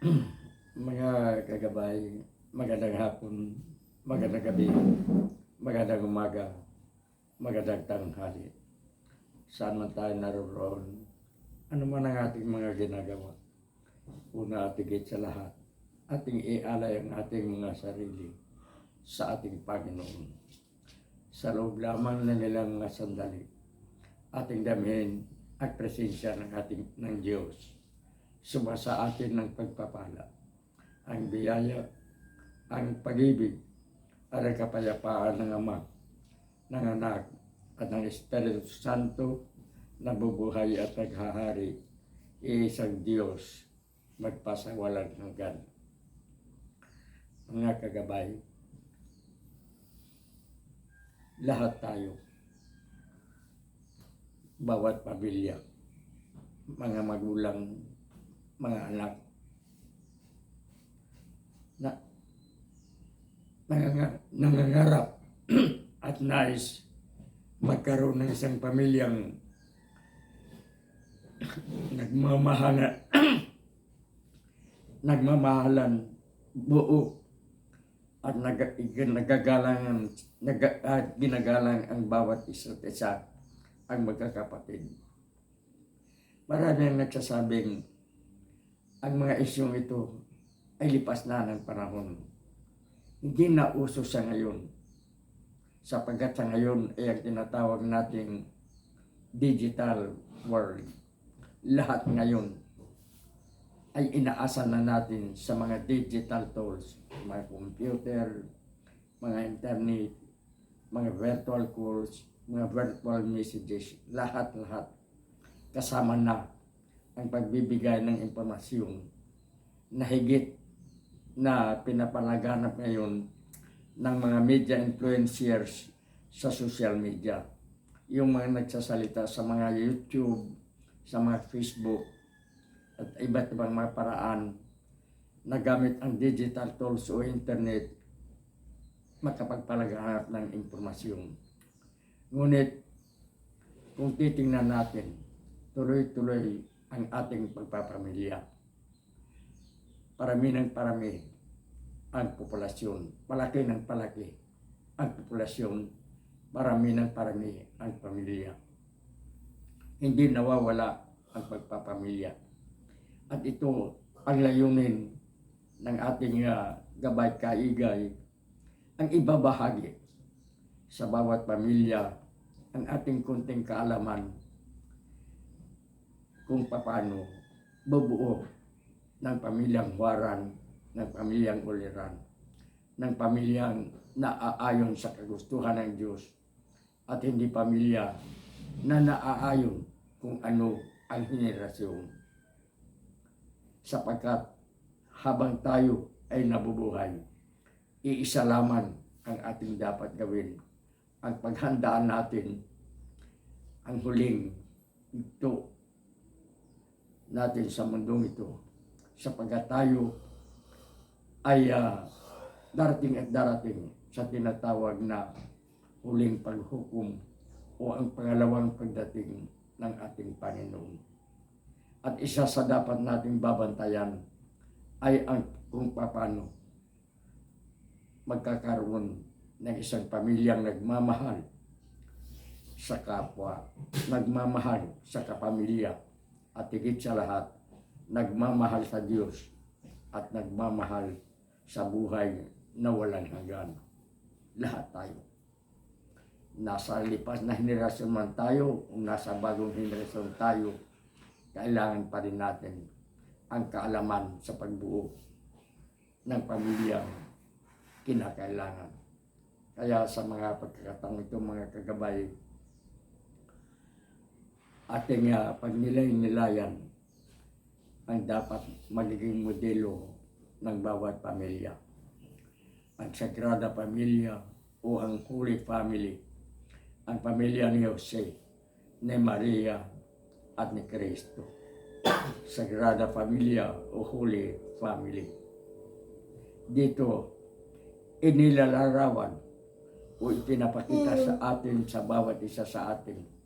mga kagabay, magandang hapon, magandang gabi, magandang umaga, magandang tanghali. Saan man tayo naroon, ano man ang ating mga ginagawa. Una at higit sa lahat, ating ialay ang ating mga sarili sa ating Panginoon. Sa loob lamang na nilang sandali, ating damhin ang presensya ng ating ng Diyos. Suma sa atin ng pagpapala, ang biyaya, ang pag-ibig, at ang kapayapaan ng Ama, ng Anak, at ng Espiritu Santo na bubuhay at naghahari, iisang Diyos, magpasawalang hanggan. Mga kagabay, lahat tayo, bawat pamilya, mga magulang, mga anak, na nanganga- nangangarap at nais magkaroon ng isang pamilyang nagmamahala nagmamahalan buo at nag, nagagalangan nag, at ginagalang ang bawat isa't isa ang magkakapatid. Marami ang nagsasabing ang mga isyong ito ay lipas na ng panahon. Hindi na uso sa ngayon. Sapagkat sa ngayon ay ang tinatawag nating digital world. Lahat ngayon ay inaasa na natin sa mga digital tools, mga computer, mga internet, mga virtual calls, mga virtual messages, lahat-lahat kasama na ang pagbibigay ng impormasyon na higit na pinapalaganap ngayon ng mga media influencers sa social media. Yung mga nagsasalita sa mga YouTube, sa mga Facebook, at iba't ibang mga paraan na gamit ang digital tools o internet makapagpalaganap ng impormasyon. Ngunit, kung titingnan natin, tuloy-tuloy ang ating pagpapamilya. Parami ng parami ang populasyon. Palaki ng palaki ang populasyon. Parami ng parami ang pamilya. Hindi nawawala ang pagpapamilya. At ito ang layunin ng ating uh, gabay kaigay ang ibabahagi sa bawat pamilya ang ating kunting kaalaman kung paano bubuo ng pamilyang Huaran, ng pamilyang Uliran, ng pamilyang naaayon sa kagustuhan ng Diyos at hindi pamilya na naaayon kung ano ang henerasyon. Sapagkat habang tayo ay nabubuhay, iisa lamang ang ating dapat gawin. Ang paghandaan natin ang huling ito natin sa mundong ito sapagkat tayo ay ah, darating at darating sa tinatawag na huling paghukom o ang pangalawang pagdating ng ating Panginoon. At isa sa dapat nating babantayan ay ang kung paano magkakaroon ng isang pamilyang nagmamahal sa kapwa, nagmamahal sa kapamilya, at higit sa lahat, nagmamahal sa Diyos at nagmamahal sa buhay na walang hanggan. Lahat tayo. Nasa lipas na henerasyon man tayo, o nasa bagong henerasyon tayo, kailangan pa rin natin ang kaalaman sa pagbuo ng pamilya kinakailangan. Kaya sa mga pagkakataong ito, mga kagabay, ating uh, pagnilay-nilayan ang dapat magiging modelo ng bawat pamilya. Ang Sagrada Pamilya o ang Holy Family, ang pamilya ni Jose, ni Maria at ni Cristo. Sagrada Familia o Holy Family. Dito, inilalarawan o ipinapakita sa atin sa bawat isa sa atin,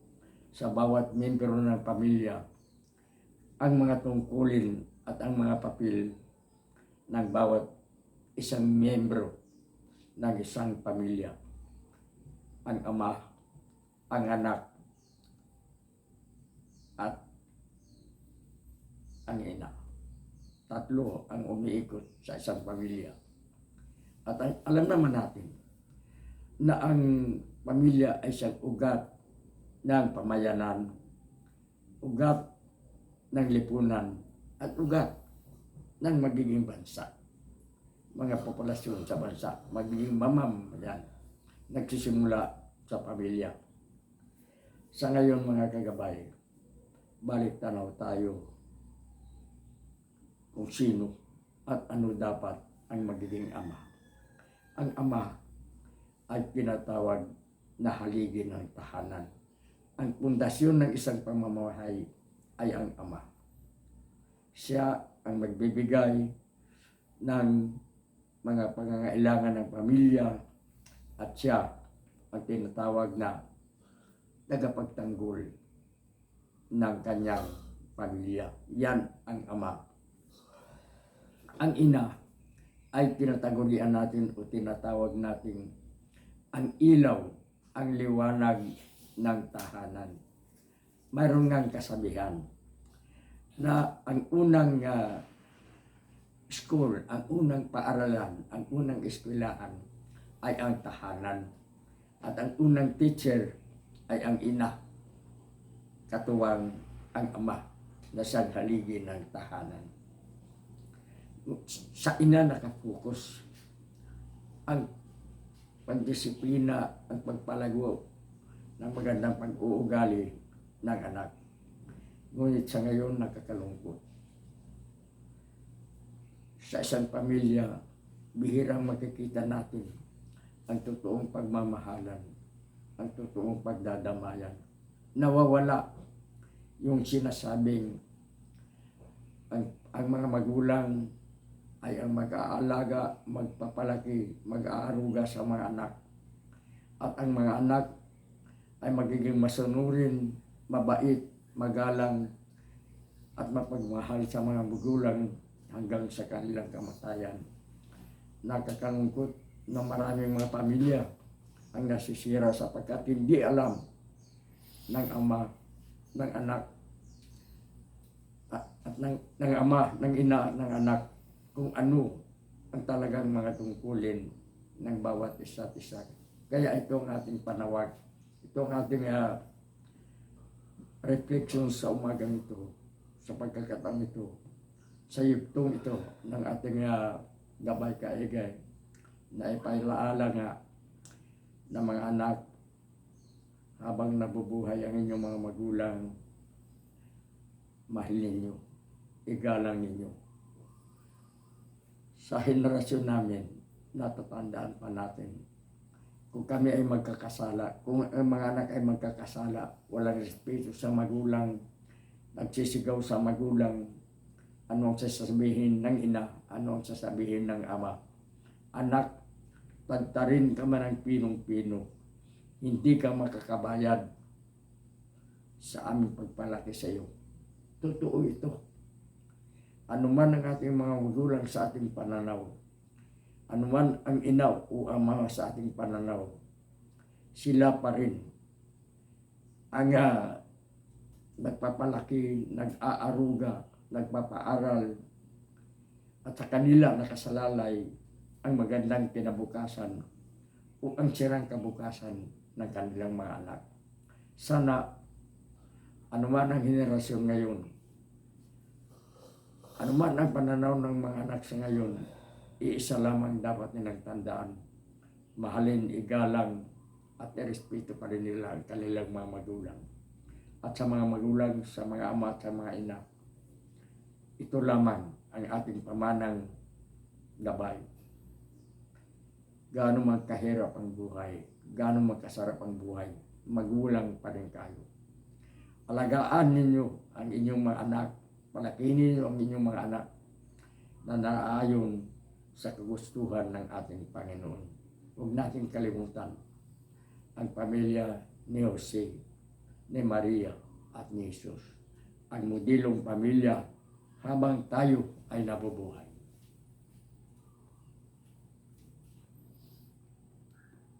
sa bawat membro ng pamilya, ang mga tungkulin at ang mga papel ng bawat isang miyembro ng isang pamilya. Ang ama, ang anak, at ang ina. Tatlo ang umiikot sa isang pamilya. At alam naman natin na ang pamilya ay siyang ugat ng pamayanan, ugat ng lipunan, at ugat ng magiging bansa. Mga populasyon sa bansa, magiging mamam yan, nagsisimula sa pamilya. Sa ngayon mga kagabay, balik tanaw tayo kung sino at ano dapat ang magiging ama. Ang ama ay pinatawag na haligi ng tahanan. Ang pundasyon ng isang pamamahay ay ang ama. Siya ang magbibigay ng mga pangangailangan ng pamilya at siya ang tinatawag na tagapagtanggol ng kanyang pamilya. Yan ang ama. Ang ina ay tinatagulian natin o tinatawag natin ang ilaw, ang liwanag ng tahanan. Mayroon ngang kasabihan na ang unang ah, school, ang unang paaralan, ang unang eskwelahan ay ang tahanan. At ang unang teacher ay ang ina, katuwang ang ama na siyang haligi ng tahanan. Sa ina nakapokus ang pagdisiplina, ang pagpalago ng magandang pag-uugali ng anak. Ngunit sa ngayon nakakalungkot. Sa isang pamilya, bihirang makikita natin ang totoong pagmamahalan, ang totoong pagdadamayan. Nawawala yung sinasabing ang, ang mga magulang ay ang mag-aalaga, magpapalaki, mag-aaruga sa mga anak. At ang mga anak ay magiging masunurin, mabait, magalang, at mapagmahal sa mga magulang hanggang sa kanilang kamatayan. Nakakalungkot na maraming mga pamilya ang nasisira sapagkat hindi alam ng ama, ng anak, at, at ng, ng ama, ng ina, ng anak kung ano ang talagang mga tungkulin ng bawat isa't isa. Kaya ito ang ating panawag. Ito ang ating ah, reflection sa umagang ito, sa pagkakataon ito, sa yugtong ito ng ating ah, gabay kaigay na ipailaala nga ng mga anak habang nabubuhay ang inyong mga magulang, mahalin ninyo, igalang ninyo sa henerasyon namin, natatandaan pa natin. Kung kami ay magkakasala, kung ang mga anak ay magkakasala, walang respeto sa magulang, nagsisigaw sa magulang, ano ang sasabihin ng ina, ano ang sasabihin ng ama. Anak, tagtarin ka man ng pinong-pino, hindi ka makakabayad sa aming pagpalaki sa iyo. Totoo ito anuman ang ating mga magulang sa ating pananaw, anuman ang inaw o ang mga sa ating pananaw, sila pa rin ang uh, nagpapalaki, nag-aaruga, nagpapaaral, at sa kanila nakasalalay ang magandang kinabukasan o ang sirang kabukasan ng kanilang mga anak. Sana anuman ang henerasyon ngayon, ano man ang pananaw ng mga anak sa ngayon, iisa lamang dapat nilang tandaan. Mahalin, igalang, at irespeto pa rin nila ang kanilang mga magulang. At sa mga magulang, sa mga ama at sa mga ina, ito lamang ang ating pamanang gabay. Gaano man kahirap ang buhay, gaano man kasarap ang buhay, magulang pa rin kayo. Alagaan ninyo ang inyong mga anak palakinin niyo ang inyong mga anak na naayon sa kagustuhan ng ating Panginoon. Huwag natin kalimutan ang pamilya ni Jose, ni Maria at ni Jesus. Ang modelong pamilya habang tayo ay nabubuhay.